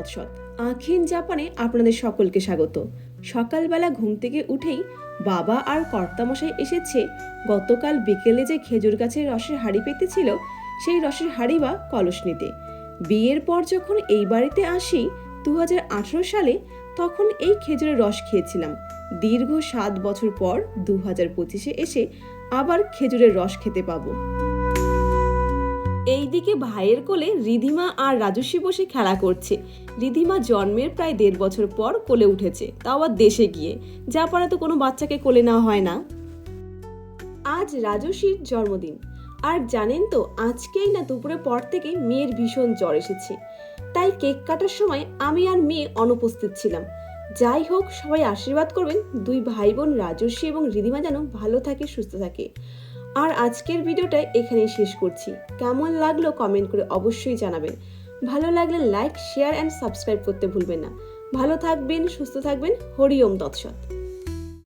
শৌখিন জাপানে আপনাদের সকলকে স্বাগত। সকালবেলা ঘুম থেকে উঠেই বাবা আর কর্তামশাই এসেছে। গতকাল বিকেলে যে খেজুর গাছের রসের হাড়ি পেতেছিল সেই রসের হাড়ি বা কলস নিতে। বিয়ের পর যখন এই বাড়িতে আসি দু হাজার আঠারো সালে তখন এই খেজুরের রস খেয়েছিলাম। দীর্ঘ সাত বছর পর দু হাজার পঁচিশে এসে আবার খেজুরের রস খেতে পাবো। এইদিকে ভাইয়ের কোলে রিধিমা আর রাজস্বী বসে খেলা করছে। রিধিমা জন্মের প্রায় দেড় বছর পর কোলে উঠেছে, তাও আবার দেশে গিয়ে। যা পারা তো কোনো বাচ্চাকে কোলে নেওয়া হয় না। আজ রাজস্বীর জন্মদিন। আর জানেন তো, আজকেই না দুপুরের পর থেকে মেয়ের ভীষণ জ্বর এসেছে। তাই কেক কাটার সময় আমি আর মেয়ে অনুপস্থিত ছিলাম। যাই হোক, সবাই আশীর্বাদ করবেন দুই ভাই বোন রাজস্বী এবং রিধিমা যেন ভালো থাকে, সুস্থ থাকে। আর আজকের ভিডিওটা এখানেই শেষ করছি। কেমন লাগল কমেন্ট করে অবশ্যই জানাবেন। ভালো লাগলে লাইক শেয়ার অ্যান্ড সাবস্ক্রাইব করতে ভুলবেন না। ভালো থাকবেন, সুস্থ থাকবেন। হরিওম ওম